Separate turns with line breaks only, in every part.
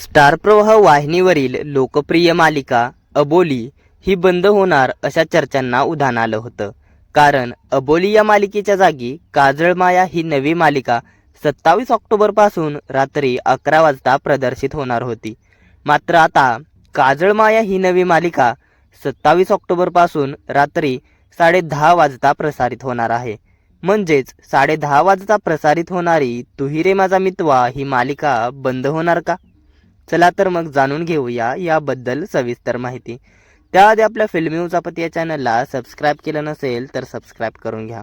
Star प्रवाह वाहिनीवरील लोकप्रिय मालिका अबोली ही बंद होणार अशा चर्चांना उधाण आलं होतं. कारण अबोली या मालिकेच्या जागी काजळमाया ही नवी मालिका सत्तावीस ऑक्टोबरपासून रात्री अकरा वाजता प्रदर्शित होणार होती. मात्र आता काजळमाया ही नवी मालिका सत्तावीस ऑक्टोबरपासून रात्री साडे दहा वाजता प्रसारित होणार आहे. म्हणजेच साडे दहा वाजता प्रसारित होणारी तुही रे माझा मितवा ही मालिका बंद होणार का? चला तर मग जाणून घेऊया याबद्दल सविस्तर माहिती. त्याआधी आपल्या फिल्मी उचापती या चॅनलला सबस्क्राईब केलं नसेल तर सबस्क्राईब करून घ्या.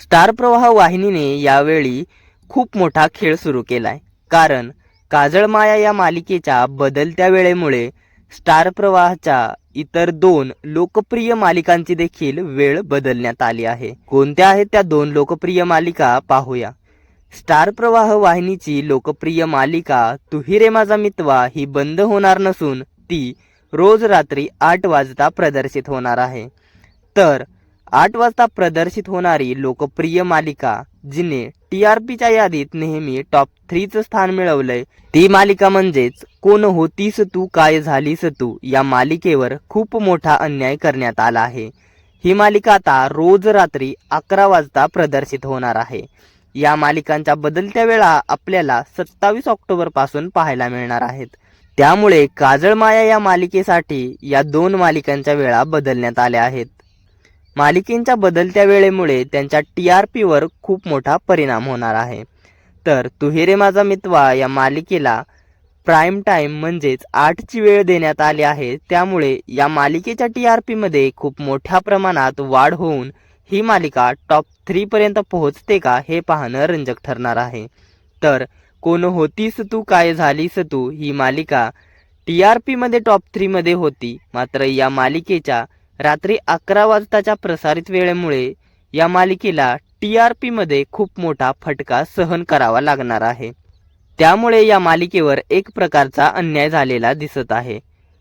स्टार प्रवाह वाहिनीने यावेळी खूप मोठा खेळ सुरू केलाय. कारण काजळ माया या मालिकेच्या बदलत्या वेळेमुळे स्टार प्रवाहाच्या इतर दोन लोकप्रिय मालिकांची देखील वेळ बदलण्यात आली आहे. कोणत्या आहेत त्या दोन लोकप्रिय मालिका पाहूया. स्टार प्रवाह वाहिनीची लोकप्रिय मालिका तुही रे माझा मितवा ही बंद होणार नसून ती रोज रात्री आठ वाजता प्रदर्शित होणार आहे. तर आठ वाजता प्रदर्शित होणारी लोकप्रिय मालिका जिने टी आर पीच्या यादीत नेहमी टॉप थ्रीचं स्थान मिळवलंय ती मालिका म्हणजेच कोण होतीस तू काय झालीस तू या मालिकेवर खूप मोठा अन्याय करण्यात आला आहे. ही मालिका आता रोज रात्री अकरा वाजता प्रदर्शित होणार आहे. या मालिकांच्या बदलत्या वेळा आपल्याला सत्तावीस ऑक्टोबरपासून पाहायला मिळणार आहेत. त्यामुळे काजळ माया या मालिकेसाठी या दोन मालिकांच्या वेळा बदलण्यात आल्या आहेत. मालिकेंच्या बदलत्या वेळेमुळे त्यांच्या टी आर पीवर खूप मोठा परिणाम होणार आहे. तर तुहेरे माझा मितवा या मालिकेला प्राईम टाईम म्हणजेच आठची वेळ देण्यात आली आहे. त्यामुळे या मालिकेच्या टी आर पीमध्ये खूप मोठ्या प्रमाणात वाढ होऊन ही मालिका टॉप थ्रीपर्यंत पोहोचते का हे पाहणं रंजक ठरणार आहे. तर कोण होतीस तू काय झालीस तू ही मालिका टी आर पीमध्ये टॉप थ्रीमध्ये होती. मात्र या मालिकेच्या रात्री अकरा वाजताच्या प्रसारित वेळेमुळे या मालिकेला टी आर पीमध्ये खूप मोठा फटका सहन करावा लागणार आहे. त्यामुळे या मालिकेवर एक प्रकारचा अन्याय झालेला दिसत आहे.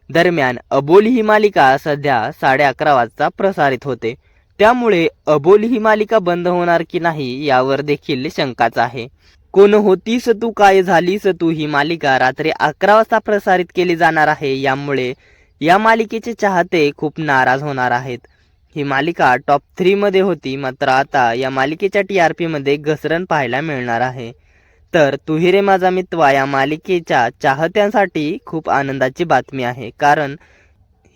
दरम्यान अबोली ही मालिका सध्या साडे अकरा वाजता प्रसारित होते. त्यामुळे अबोली ही मालिका बंद होणार की नाही यावर देखील शंकाच आहे. कोण होतीस तू? काय झालीस तू? ही मालिका रात्री अकरा वाजता प्रसारित केली जाणार आहे. यामुळे या मालिकेचे चाहते खूप नाराज होणार आहेत. ही मालिका टॉप थ्रीमध्ये होती. मात्र आता या मालिकेच्या टी आर पीमध्ये घसरण पाहायला मिळणार आहे. तर तुही रे माझा मित्वा या मालिकेच्या चाहत्यांसाठी खूप आनंदाची बातमी आहे. कारण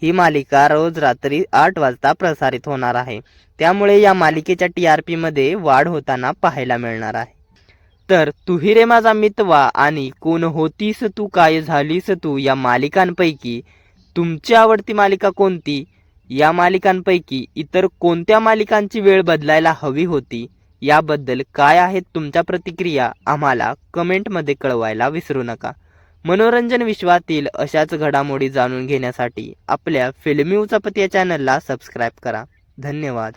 ही मालिका रोज रात्री आठ वाजता प्रसारित होणार आहे. त्यामुळे या मालिकेच्या टी आर पीमध्ये वाढ होताना पाहायला मिळणार आहे. तर तुही रे माझा मितवा आणि कोण होतीस तू काय झालीस तू या मालिकांपैकी? तुमची आवडती मालिका कोणती? या मालिकांपैकी इतर कोणत्या मालिकांची वेळ बदलायला हवी होती? याबद्दल काय आहेत तुमच्या प्रतिक्रिया? आम्हाला कमेंटमध्ये कळवायला विसरू नका. मनोरंजन विश्वातील अशाच घडामोडी जाणून घेण्यासाठी आपल्या फिल्मी उचापती या चॅनलला सबस्क्राईब करा. धन्यवाद.